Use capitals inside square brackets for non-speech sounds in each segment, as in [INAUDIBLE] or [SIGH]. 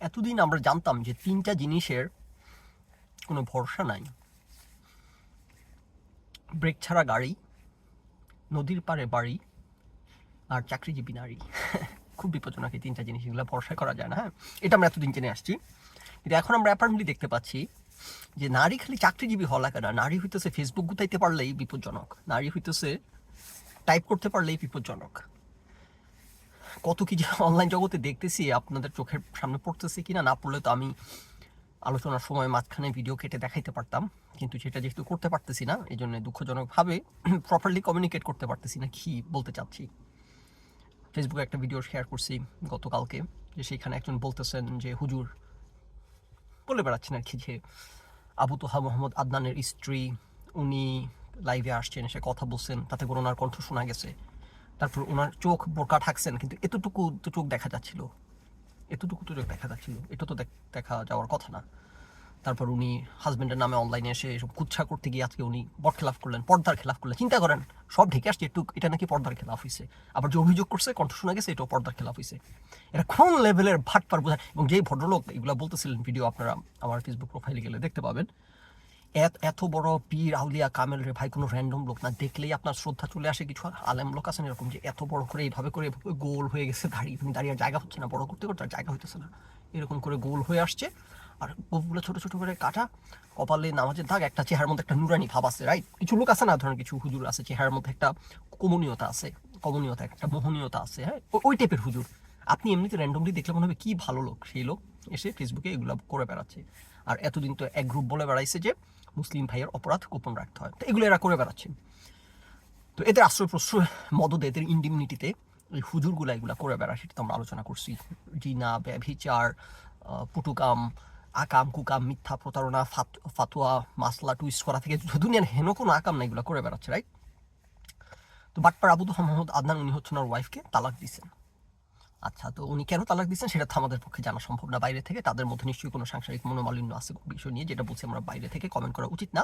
এতদিন আমরা জানতাম যে তিনটা জিনিসের কোনো ভরসা নাই। ব্রেক ছাড়া গাড়ি, নদীর পাড়ে বাড়ি, আর চাকরিজীবী নারী। খুব বিপজ্জনক এই তিনটা জিনিস, এগুলো ভরসা করা যায় না হ্যাঁ? এটা আমরা এতদিন জেনে আসছি। কিন্তু এখন আমরা অ্যাপারেন্টলি দেখতে পাচ্ছি যে নারী খালি চাকরিজীবী হওয়া লাগে না। নারী হইতেছে ফেসবুক গুতাইতে পারলেই বিপজ্জনক। নারী হইতেছে টাইপ করতে পারলেই বিপজ্জনক। কত কি যে অনলাইন জগতে দেখতেছি, আপনাদের চোখের সামনে পড়তেছে কিনা না পড়লে তো আমি আলোচনার সময় মাঝখানে ভিডিও কেটে দেখাইতে পারতাম। কিন্তু সেটা যেহেতু করতে পারতেছি না এই জন্য দুঃখজনকভাবে [CLEARS THROAT] প্রপারলি কমিউনিকেট করতে পারতেছি না, কি বলতে চাচ্ছি। ফেসবুকে একটা ভিডিও শেয়ার করছি গতকালকে, যে সেখানে একজন বলতেছেন যে, হুজুর, বলে বেড়াচ্ছেন আর কি যে, আবু তোহা মোহাম্মদ আদনানের স্ত্রী, উনি লাইভে আসছেন সে কথা বলছেন, তাতে করে ওনার কণ্ঠ শোনা গেছে। তারপর ওনার চোখ বোরকা থাকছেন কিন্তু এতটুকু তো চোখ দেখা যাচ্ছিল। এতটুকু তো চোখ দেখা যাচ্ছিল। এটা তো দেখ- যাওয়ার কথা না। তারপর উনি হাজব্যান্ডের নামে অনলাইনে এসে এসব কুচ্ছা করতে গিয়ে আজকে উনি বট খেলাফ করলেন, পর্দার খেলাফ করলেন। চিন্তা করেন, সব ঢেকে আসছে একটু এটা নাকি পর্দার খেলাফ হয়েছে আবার যে অভিযোগ করছে, কণ্ঠ শোনা গেছে, এটাও পর্দার খেলাফ হয়েছে এটা কোন লেভেলের ভাটপার বোঝায়? এবং যেই ভদ্রলোক এগুলো বলতেছিলেন ভিডিও আপনারা আমার ফেসবুক প্রোফাইলে গেলে দেখতে পাবেন এত এত বড় পীর, আউলিয়া, কামেল রে ভাই, কোনো র্যান্ডম লোক না। দেখলেই আপনার শ্রদ্ধা চলে আসে কিছু। আলেম লোক আছেন এরকম যে এত বড় করে এইভাবে করে এভাবে গোল হয়ে গেছে দাঁড়িয়ে। তুমি দাঁড়িয়ে আর জায়গা হচ্ছে না, বড় করতে করতে আর জায়গা হইতেছে না। এরকম করে গোল হয়ে আসছে। আর গোপগুলো ছোট ছোট করে কাটা, কপালে নামাজের দাগ, একটা চেহারার মধ্যে একটা নুরানি ভাব আছে রাইট কিছু লোক আছে না, ধরেন কিছু হুজুর আছে, চেহারার মধ্যে একটা কমনীয়তা আছে, কমনীয়তা, একটা মোহনীয়তা আছে হ্যাঁ? ওই টাইপের হুজুর। আপনি এমনিতে র্যান্ডমলি দেখলে মনে হবে কী ভালো লোক। সেই লোক এসে ফেসবুকে এগুলো করে বেড়াচ্ছে। আর এতদিন তো এক গ্রুপ বলে বেড়াইছে যে মুসলিম ভাইয়ের অপরাধ গোপন রাখতে হয়। তো এগুলো এরা করে বেড়াচ্ছে। তো এদের আশ্রয় প্রশ্রয় মদত, এদের ইন্ডিমনিটিতে এই হুজুরগুলা এগুলা করে বেড়ায় সেটা তো আমরা আলোচনা করছি। জিনা ব্যভিচার পুটুকাম, আকাম, কুকাম, মিথ্যা প্রতারণা, ফাত- ফাতোয়া, মাসলা, টুইস্ট করা থেকে দুনিয়ার হেন কোনো আকাম না এগুলো করে বেড়াচ্ছে রাইট তো বাটপার আবুদ মোহাম্মদ আদনান, উনি হচ্ছেন ওর ওয়াইফকে তালাক দিয়েছেন। আচ্ছা তো উনি কেন তালাক দিচ্ছেন সেটা তো আমাদের পক্ষে জানা সম্ভব না। বাইরে থেকে তাদের মধ্যে নিশ্চয়ই কোনো সাংসারিক মনোমালিন্য আছে বিষয় নিয়ে যেটা বলছি আমরা বাইরে থেকে কমেন্ট করা উচিত না।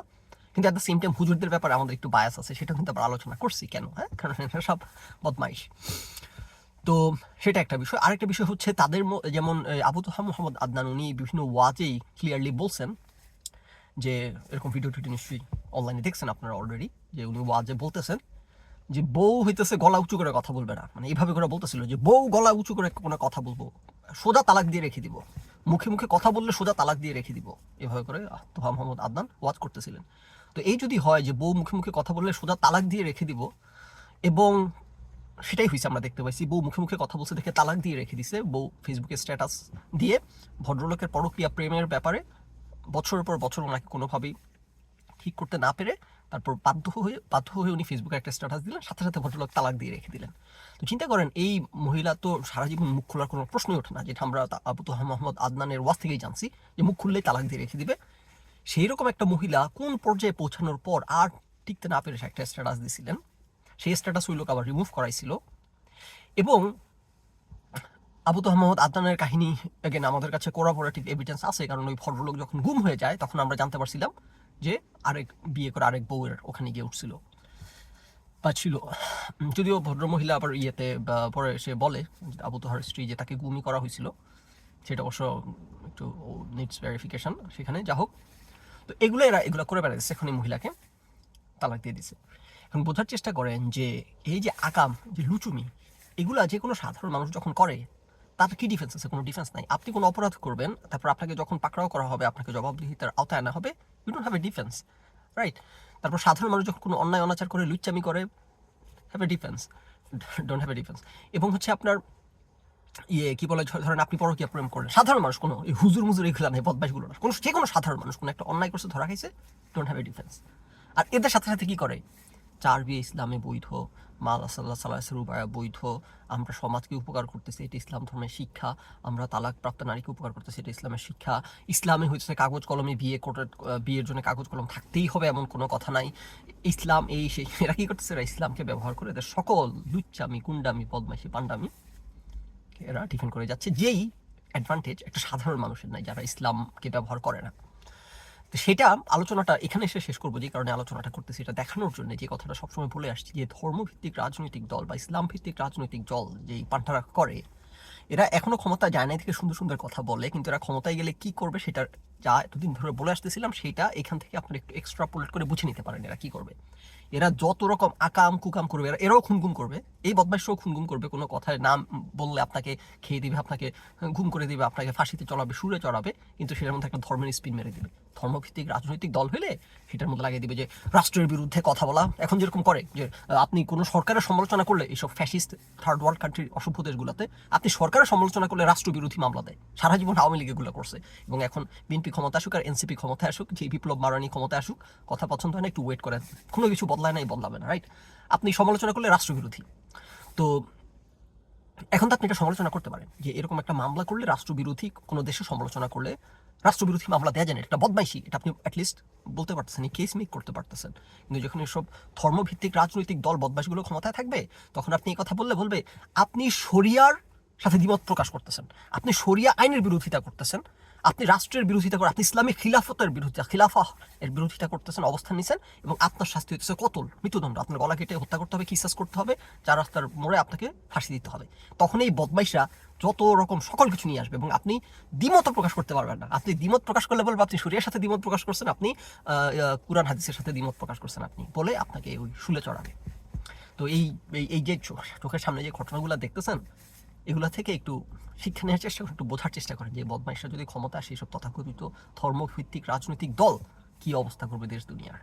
কিন্তু অ্যাট দ্য সেম টাইম হুজুরদের ব্যাপারে আমাদের একটু বায়াস আছে, সেটা কিন্তু আমরা আলোচনা করছি কেন হ্যাঁ? কারণ সব বদমাইশ। তো সেটা একটা বিষয়। আরেকটা বিষয় হচ্ছে তাদের যেমন আবু তোহা মোহাম্মদ আদনান, উনি বিভিন্ন ওয়াজেই ক্লিয়ারলি বলছেন যে, এরকম ভিডিও টিডিও নিশ্চয়ই অনলাইনে দেখছেন আপনারা অলরেডি যে উনি ওয়াজে বলতেছেন। যে বউ হইতেছে গলা উঁচু করে কথা বলবে না। মানে এইভাবে করে বলতেছিল যে বউ গলা উঁচু করে কোনো কথা বলব। সোজা তালাক দিয়ে রেখে দিব। মুখে মুখে কথা বললে সোজা তালাক দিয়ে রেখে দিব। এভাবে করে তোহা মোহাম্মদ আদনান ওয়াজ করতেছিলেন। তো এই যদি হয় যে বউ মুখে মুখে কথা বললে সোজা তালাক দিয়ে রেখে দিব এবং সেটাই হয়েছে আমরা দেখতে পাইছি, বউ মুখে মুখে কথা বলছে দেখে তালাক দিয়ে রেখে দিছে বউ ফেসবুকে স্ট্যাটাস দিয়ে ভদ্রলোকের পরক্রিয়া প্রেমের ব্যাপারে বছরের পর বছর ওনাকে কোনোভাবেই ঠিক করতে না পেরে তারপর বাধ্য হয়ে বাধ্য হয়ে উনি ফেসবুকে একটা স্ট্যাটাস দিলেন, সাথে সাথে ভদ্রলোক তালাক দিয়ে রেখে দিলেন। তো চিন্তা করেন, এই মহিলা তো সারা জীবন মুখ খোলার কোনো প্রশ্নই ওঠে না, যেটা আমরা আবু তোহা মোহাম্মদ আদনানের ওয়াজ থেকেই জানছি, যে মুখ খুললেই তালাক দিয়ে রেখে দিবে। সেই রকম একটা মহিলা কোন পর্যায়ে পৌঁছানোর পর আর টিকতে না পেরে একটা স্ট্যাটাস দিছিলেন। সেই স্ট্যাটাস ওই লোক আবার রিমুভ করাইছিল। এবং আবু তো মোহাম্মদ আদনানের কাহিনী এগেন আমাদের কাছে কোরাবোরেটিভ এভিডেন্স আছে, কারণ ওই ভদ্রলোক যখন গুম হয়ে যায়, তখন আমরা জানতে পারছিলাম যে আরেক বিয়ে করে আরেক বউয়ের ওখানে গিয়ে উঠছিল। বা ছিল। যদিও ভদ্রমহিলা আবার ইয়েতে পরে সে বলে আবু তোহার স্ত্রী যে তাকে গুমি করা হয়েছিল, সেটা অবশ্য একটু নিডস ভেরিফিকেশন সেখানে, যা হোক। তো এগুলো এরা, এগুলো করে বেড়াচ্ছে এখন মহিলাকে, তালাক দিয়ে দিছে। এখন বোঝার চেষ্টা করেন যে এই যে আকাম, যে লুচুমি, এগুলা যে কোনো সাধারণ মানুষ যখন করে তার কি ডিফেন্স আছে? কোনো ডিফেন্স নাই। আপনি কোনো অপরাধ করবেন, তারপর আপনাকে যখন পাকড়াও করা হবে, আপনাকে জবাবদিহিতার আওতায় আনা হবে you don't have a defence right তারপর সাধারণ মানুষ যখন কোনো অন্যায় অনাচার করে, লুচ্চামি করে have a defence don't have a defence এবং হচ্ছে আপনার ইয়ে কি বলে ধরেন আপনি পরকীয়া প্রেম করেন সাধারণ মানুষ কোনো, এই হুজুর মুজুর এগুলো নেই বদমাইশগুলো না। কোনো যে কোনো সাধারণ মানুষ কোনো একটা অন্যায় করছে, ধরা খাইছে ডোন্ট হ্যাভ এ ডিফেন্স আর এদের সাথে সাথে কি করে? চার বিয়ে ইসলামে বৈধ, মাল সাল্লাহ সাল্লাহ রুবায়া বৈধ, আমরা সমাজকে উপকার করতেছি, এটা ইসলাম ধর্মের শিক্ষা, আমরা তালাক প্রাপ্ত নারীকে উপকার করতেছি, এটা ইসলামের শিক্ষা। ইসলামে হচ্ছে কাগজ কলমে বিয়ে বিয়ের জন্য কাগজ কলম থাকতেই হবে এমন কোনো কথা নাই। ইসলাম এই সেই এরা কী করতেছে? এরা ইসলামকে ব্যবহার করে এদের সকল লুচ্চামি, গুন্ডামি, বদমাইশি পান্ডামি এরা ডিফেন্ড করে যাচ্ছে। যেই অ্যাডভান্টেজ একটা সাধারণ মানুষের নাই, যারা ইসলামকে ব্যবহার করে না। তো সেটা আলোচনাটা এখানে এসে শেষ করব যে কারণে আলোচনাটা করতেছি, এটা দেখানোর জন্য যে কথাটা সবসময় বলে আসছি যে ধর্মভিত্তিক রাজনৈতিক দল বা ইসলাম ভিত্তিক রাজনৈতিক দল যেই পান্থারা করে, এরা এখনও ক্ষমতা যায় থেকে সুন্দর সুন্দর কথা বলে, কিন্তু এরা ক্ষমতায় গেলে কি করবে সেটা যা এতদিন ধরে বলে আসতেছিলাম, সেটা এখান থেকে আপনারা একটু এক্সট্রাপোলেট করে বুঝে নিতে পারেন এরা কি করবে। এরা যত রকম আকাম কুকাম করবে, এরা এরাও খুনগুম করবে। এই বদমাইশরাও খুনগুম করবে, কোনো কথায় নাম বললে আপনাকে খেয়ে দিবে, আপনাকে ঘুম করে দিবে, আপনাকে ফাঁসিতে চড়াবে, সুরে চড়াবে, কিন্তু সেটার মধ্যে একটা ধর্মের স্পিন মেরে দিবে। ধর্মভিত্তিক রাজনৈতিক দল হলে সেটার মধ্যে লাগিয়ে দিবে যে, রাষ্ট্রের বিরুদ্ধে কথা বলা, এখন যেরকম করে যে, আপনি কোনো সরকারের সমালোচনা করলে, এইসব ফ্যাসিস্ট থার্ড ওয়ার্ল্ড কান্ট্রির অসভ্য দেশগুলোতে, আপনি সরকারের সমালোচনা করলে রাষ্ট্রবিরোধী মামলা দেয়। সারা জীবন আওয়ামী লীগ এগুলো করছে। এবং এখন বিএনপি ক্ষমতা আসুক আর এনসিপি ক্ষমতা আসুক, যে বিপ্লব মারানি ক্ষমতা আসুক, কথা পছন্দ হয় না, একটু ওয়েট করেন কোনো কিছু বদলায় নাই বদলাবে না রাইট আপনি সমালোচনা করলে রাষ্ট্রবিরোধী। তো এখন তো আপনি এটা সমালোচনা করতে পারেন, যে এরকম একটা মামলা করলে রাষ্ট্রবিরোধী কোনো দেশে সমালোচনা করলে রাষ্ট্রবিরোধী মামলা দেওয়া যায় না, এটা বদমাইশি, এটা আপনি অ্যাটলিস্ট বলতে পারতেছেন কেস মেক করতে পারতেছেন। কিন্তু যখন এসব ধর্মভিত্তিক রাজনৈতিক দল বদমাইশগুলো ক্ষমতায় থাকবে, তখন আপনি এই কথা বললে বলবে, আপনি শরিয়ার সাথে দ্বিমত প্রকাশ করতেছেন। আপনি শরিয়া আইনের বিরোধিতা করতেছেন, আপনি রাষ্ট্রের বিরোধিতা করে, আপনি ইসলামিক খিলাফতের বিরোধিতা, খিলাফা এর বিরোধিতা করতেছেন, অবস্থান নিছেন এবং আপনার শাস্তি হচ্ছে কতল, মৃত্যুদণ্ড। আপনার গলা কেটে হত্যা করতে হবে, কিসাস করতে হবে, চার রাস্তার মোড়ে আপনাকে ফাঁসি দিতে হবে। তখন এই বদমাইশরা যত রকম সকল কিছু নিয়ে আসবে এবং আপনি দ্বিমত প্রকাশ করতে পারবেন না। আপনি দ্বিমত প্রকাশ করলে বলব, আপনি শরীরের সাথে দ্বিমত প্রকাশ করছেন, আপনি কুরআন হাদিসের সাথে দ্বিমত প্রকাশ করছেন আপনি বলে আপনাকে ওই শুলে চড়াবে। তো এই- এই যে চোখের সামনে যে ঘটনাগুলো দেখতেছেন এগুলা থেকে একটু শিক্ষা নেওয়ার চেষ্টা করেন, একটু বোঝার চেষ্টা করেন যে বদমাইশরা যদি ক্ষমতা আসে, এসব তথাকথিত ধর্মভিত্তিক রাজনৈতিক দল কি অবস্থা করবে দেশ দুনিয়ার